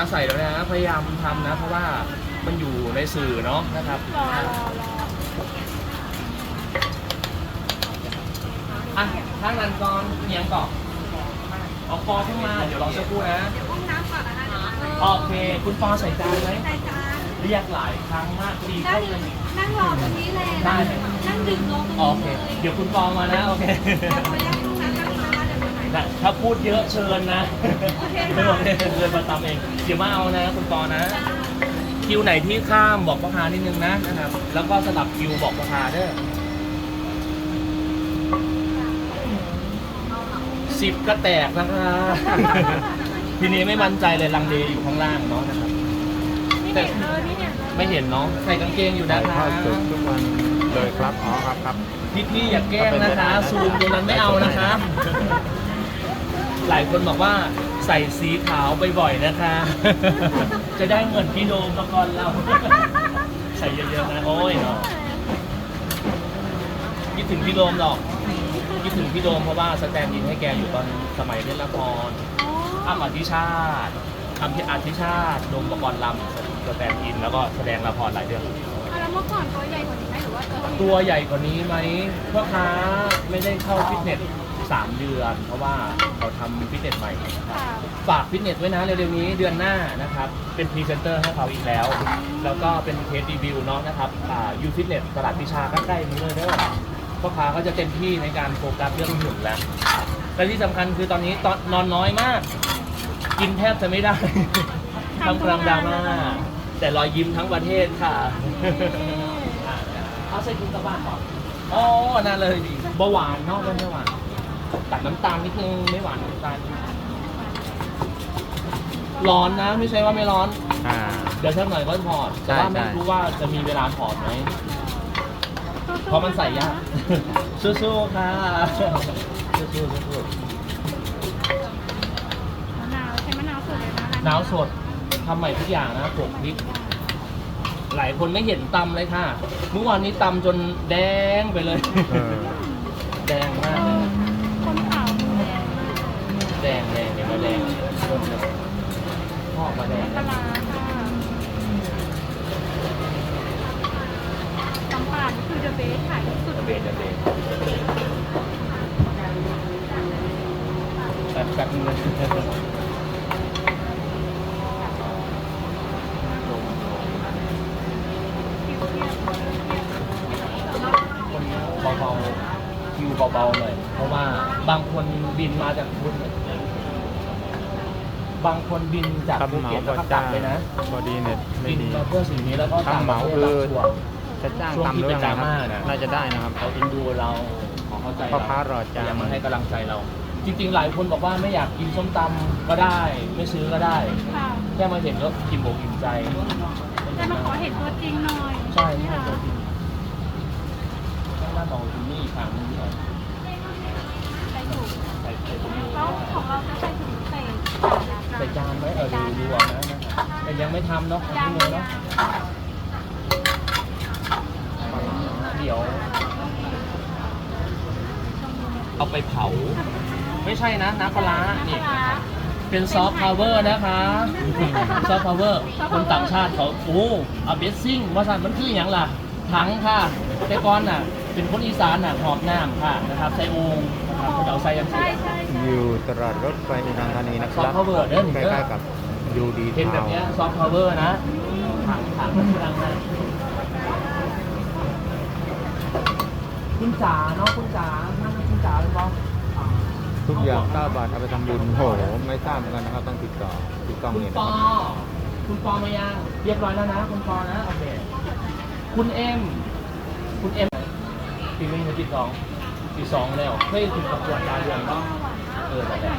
ถ้าใส่แล้วนะพยายามทำนะ เพราะว่ามันอยู่ในสื่อเนาะนะครับรอรอรออะถ้านั้นก่อนเอียงก่อนเอาคอขึ้นมาเดี๋ยวรอสักครู่นะห้องน้ำก่อนนะคะโอเค คุณปอใส่จานไหมใช่จ้าเรียกหลายครั้งมากดีนั่เข้างเลยนั่งรอตรงนี้เลยได้นั่งดื่มนมตรงโอนี้เคเลยเดี๋ยวคุณปอมานะโอเค นะคะเดี๋ยวไปไหนนะถ้าพูดเยอะเชิญนะโอเคไม่ค่ะบอกเลยเดินมาตามเองเดี๋ยวมาเอานะคุณปอนะ คิวไหนที่ข้ามบอกพ่อค้านิดนึงนะนะครับ แล้วก็สลับคิวบอกพ่อค้าเด้อสิบก็แตกนะคะทีนี้ไม่มั่นใจเลยลังเลอยู่ข้างล่างเนาะนะครับไม่เห็นเลยไม่เห็นเลยไม่เห็นเนาะใส่กางเกงอยู่นะถ่ายคะทอดสดทุกวันเลยครับ อ๋อครับครับ พี่พี่ๆอย่าแกล้งนะคะซูมตรงนั้นไม่เอานะคะ หลายคนบอกว่าใส่สีขาวบ่อยๆนะคะ จะได้เงินพี่โดมมาก่อนเรา ใส่เยอะๆนะโอ้ยเนาะคิดถึงพี่โดมหรอกคิดถึงพี่โดมเพราะว่าสแตนด์อินให้แกอยู่ตอนสมัยเล่นละครอ๋ออ้ำอธิชาติอ้ำอธิชาติโดมประกรณ์ลำสแตนด์อินแล้วก็แสดงละครหลายเรื่องอะแล้วเมื่อก่อนตัวใหญ่กว่านี้ไหมหรือว่าตัวตัวใหญ่กว่านี้ไหมพ่อค้าไม่ได้เข้าฟิตเนส สามเดือน เพราะว่าเขาทำฟิตเนสใหม่ค่ะฝากฟิตเนสไว้นะเร็วๆนี้เดือนหน้านะครับ เป็นพรีเซนเตอร์ให้เขาอีกแล้ว แล้วก็เป็นเทสรีวิวเนาะนะครับอ่ายูฟิตเนสตลาดพิชาใกล้ๆนี้เลยเด้อพ่อค้าก็จะเต็มที่ในการโฟกัสเรื่องหุ่นแล้วและที่สำคัญคือตอนนี้ตอนนอนน้อยมาก กินแทบจะไม่ได้ทำกลางดราม่าแต่รอยยิ้มทั้งประเทศค่ะอะเอาใส่ถุงกลับบ้านก่อนอ๋อนั่นเลยดิเบาหวานเนาะไม่หวานตัด น้ำตาลนิดนึงไม่หวานน้ำตาลร้อนนะไม่ใช่ว่าไม่ร้อน อ่า เดี๋ยวสักหน่อยก็ถอดแต่ว่าใช่ไม่ใช่ รู้ว่าจะมีเวลาถอดไหมเพราะมันใส่ยากสู้ๆค่ะสู้ๆสู้มะนาวใช้มะนาวสดเลยนะๆหนาวสดทำใหม่ทุกอย่างนะปลกพริก หลายคนไม่เห็นตำเลยค่ะ เมื่อวานนี้ตำจนแดงไปเลย เออแดงมากเลย งแดงเห็นไหมแดงพ่อมาแดงปลาร้าค่ะตำป่านี่คือเดอะเบสขายที่สุดเบนจะเบนแป๊บแป๊บนึงคนเบาๆคิวเบาๆหน่อยเพราะว่าบางคนบินมาจากพุทธ บางคนบินจากทำภูเหมาเก็ตก็แล้วก็กลัจ้าบงไปนะพอดีเน็ตไม่บินดีมาเพื่อสิ่งนี้แล้วก็ทำเหมาคือต่างประเทศบางส่วนจะจ้างช่วงตามที่เรื่องเป็นนะคดราม่ารับน่ะน่าจะได้นะครับเขาเอ็นดูเราขอเข้าใจพ่อค้ารอจ้างอยากมาให้กำลังใจเรา จริง ๆ หลายคนบอกว่าไม่อยากกินส้มตำก็ได้ ไม่ซื้อก็ได้ค่ะแค่มาเห็นก็กินอกอิ่มใจแต่มาขอเห็นตัวจริงหน่อยใช่ไหมใช่คะต้องหน้าตองที่นี่อีกครั้งหนึงหน่อยใส่ถุงใส่ใส่ถุงมือแล้วของเราจะใส่ถุงใส่ ใส่จานไหมเออดูดูเอานะนะครับแต่ยังไม่ทำเนาะยางที่มือเนาะยางเดี๋ยว เอาไปเผา ไม่ใช่นะน้ำปลาร้านี่น้ำปลาร้าเป็นซอฟต์พาวเวอร์นะคะซอฟต์พาวเวอร์คนต่างชาติเขาโอ้อาเบสซิ่งว่าสันมันคืออย่างล่ะถังค่ะแต่ก่อนน่ะ เป็นคนอีสานน่ะหอบน้ำค่ะนะครับใส่โองนะครับเขาจะเอาใส่ยังใช่ไงใช่ใช่อยู่ตลาดรถไฟอุดรธานีนะคซอรัฟบต์พาวเวอร์เด้อ ใกล้ๆกับยูดีเห็นแบทาบวเนี้ยซอฟต์พาวเวอร์นะถังถังถังนะคุณจ๋าเนาะคุณจ๋านั่นคุณจ๋าเป็นบอสทุกอย่าง9บาทเอาไปทำบุญโหไม่ทราบเหมือนกันนะครับต้องติดต่อติดกล้องคุณเนี่ยปนะอ ครับคุณปอมายังเรียบร้อยแล้วนะ คุณปอนะโอเคคุณเอ็มคุณเอ็ม ปีนึงหรือปีสองปีสองแล้วเคยถึงประกวดดาวเดือนบ้างเออนั่นแหละ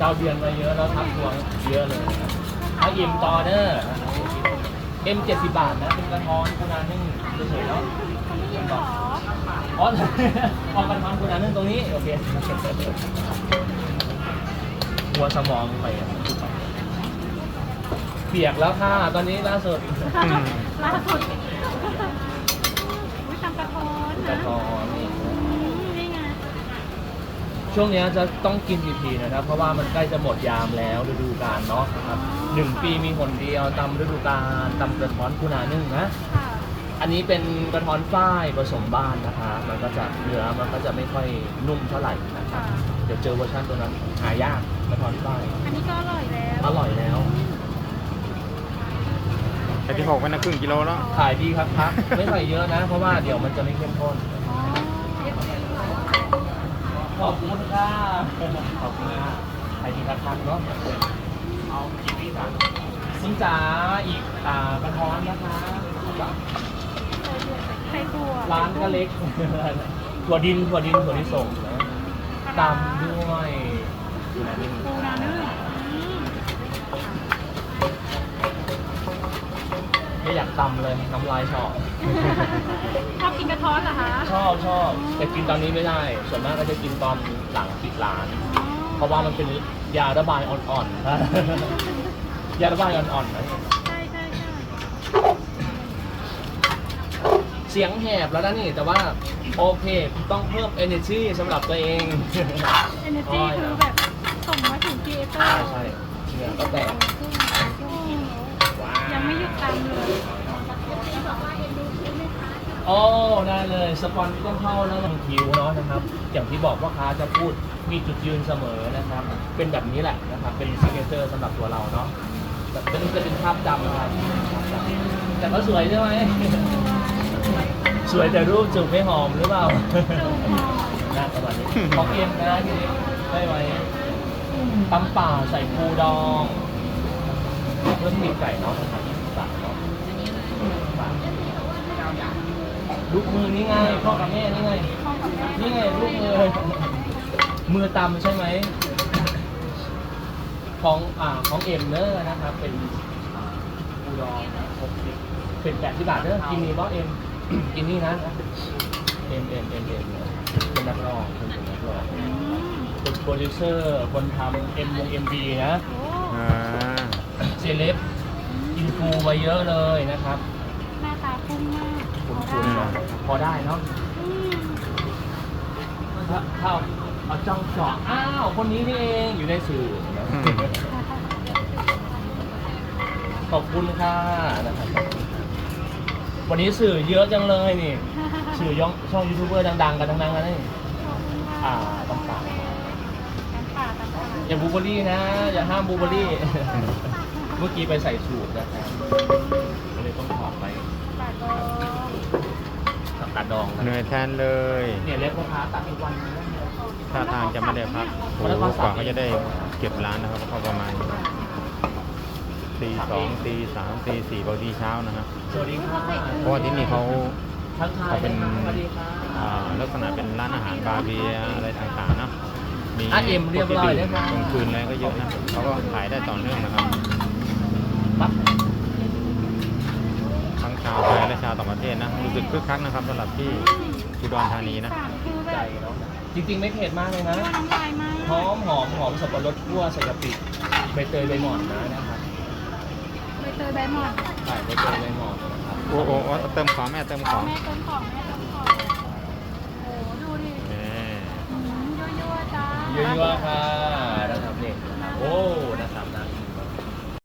ดาวเดือนมาเยอะแล้วทับทวงเยอะเลยนะครับเอาเอ็มต่อเด้อเอ็มเจ็ดสิบบาทนะเป็นกระท้อนขนาดนึงเฉยๆแล้วเขาไม่ยินหรออ๋อพอกระท้อนขนาดนึงตรงนี้โอเคหัวสมองไปอะเปียกแล้วค่ะตอนนี้ล่าสุดล่าสุด อุ้ยทำกระท้อนกระนะท้อนนี่อืมนี่ไงช่วงเนี้ยจะต้องกินทีๆนะครับ เพราะว่ามันใกล้จะหมดยามแล้วฤดูกาลเนาะนะครับหนึ่งปีมีหนเดียวตำฤดูกาลตำกระท้อนคูนานึ่งนะ ค่ะอันนี้เป็นกระท้อนฝ้ายผสมบ้านนะคะ มันก็จะเนื้อมันก็จะไม่ค่อยนุ่มเท่าไหร่นะครับเดี๋ยวเจอเวอร์ชันตัวนั้นหายากกระท้อนฝ้ายอันนี้ก็อร่อยแล้ว อร่อยแล้ว แต่ที่หกไปนะครึ่งกิโลแล้วขายดีครับครับไม่ใส่เยอะนะ เพราะว่าเดี๋ยวมันจะไม่เข้มข้นอ๋อขอบคุณค่ะขอบคุณค่ะขายดีครับครับเนาะเอากี่วิสานซิงจ๋าอีกอ่ากระท้อนนะคะไข่บัวร้านก็เล็กถั่วดินถั่วดินถั่วลิสงนะตำด้วยดูนะนี่ปูนานึ่ง ไม่อยากตำเลยน้ำลายชอบ ชอบกินกระท้อนเหรอคะชอบชอบแต่กินตอนนี้ไม่ได้ ส่วนมากก็จะกินตอนหลังปิดร้านอ๋อเพราะว่ามันเป็นยาระบายอ่อนๆ ยาระบายอ่อนๆนะใช่ใช่ใช่เสียงแหบแล้วนะนี่ แต่ว่าโอเคต้องเพิ่ม energy สำหรับตัวเอง เอเนจีคือแบบส่งมาถึงครีเอเตอใช่ร์ใช่เหงื่อก็แตกว้าวยังไม่หยุดตามเลย โอ้ได้เลยสปอนต้องเข้าแล้วมันคิวเนาะนะครับ อย่างที่บอกว่าค้าจะพูดมีจุดยืนเสมอนะครับ เป็นแบบนี้แหละนะครับ เป็นซิกเนเจอร์สำหรับตัวเราเนาะแบบจะจะเป็นภาพจำนะครับภาพจำแต่ก็สวยใช่ไหมสวยแต่รูปจูบไม่หอมหรือเปล่าน่าประมาณนี้ของเอ็มนะทีนี้ได้ไหมตำป่าใส่ปูดองเพิ่มมีไก่เนาะนะครับ20บาทเนาะ ลูกมือนี่ไงพ่อกับแม่นี่ไงพ่อกับแม่นี่ไงลูกมือมือตำใช่ไหมของอ่าของเอ็มเนอร์นะครับ เป็นอ่าปูดองหกสิบเป็นแปดสิบบาทเนอะกินนี่บอสเอ็มกินนี่นะเอ็มเอ็มเอ็มเอ็มเป็นนักร้องเป็นนักร้องอืมเป็นโปรดิวเซอร์คนทำเอ็มวงเอ็มบีนะโอ้อ่าเซเลบอินฟูมาเยอะเลยนะครับ หน้าตาพุ่งมากคุณคุณนะพอได้เนาะอืมถ้าถ้าเอาจ้องเจาะอ้าวคนนี้นี่เองอยู่ในสื่อนะขอบคุณค่ะนะครับวันนี้สื่อเยอะจังเลยนี่ สื่อย่องช่องยูทูบเบอร์ดังๆกันทั้งนั้นเลยอ่าต้องฝากน้ำป่าน้ำป่าอย่าบูเบอรี่นะ อย่าห้ามบูเบอรี่ เมื่อกี้ไปใส่สูตรนะครับก็เลยต้องถอดไปป่า ดองกับกาดองนะเหนื่อยแทนเลย เนี่ยเล็กพ่อค้าตัดทุกวันนะท่าทางจะไม่ได้พักโอ้โหกว่าเขาจะได้เก็บร้านนะครับก็ประมาณตีสองตีสามตีสี่บางทีเช้านะฮะสวัสดีค่ะเพราะว่าที่นี่เขาทักทายเขาเป็นสวัสดีค่ะอ่าลักษณะเป็นร้านอาหารบาร์เบียร์อะไรต่างๆนะมีอะเอ็มเรียบร้อยแล้วครับกลางคืนอะไรก็เยอะนะเขาก็ขายได้ต่อเนื่องนะครับปั๊บ ทั้งชาวไทย และชาวต่างประเทศนะ รู้สึกคึกคักนะครับสำหรับที่อุดรธานีนะสามคือแบใจบเนาะจริงๆไม่เผ็ดมากเลยนะว่าน้ำลายมากหอมหอมหอมสับปะรดคั่วใส่กะปิใบเตยใบหม่อนนะนะครับใบเตยใบหม่อนใส่ใบเตยใบหม่อนนะครับโอ้โหโอ้เติมของแม่เติมของแม่ต้นของแม่ต้นของโอ้ดูดินี่อืมยั่วๆจ้ายั่วๆค่ะนะครับนี่โอ้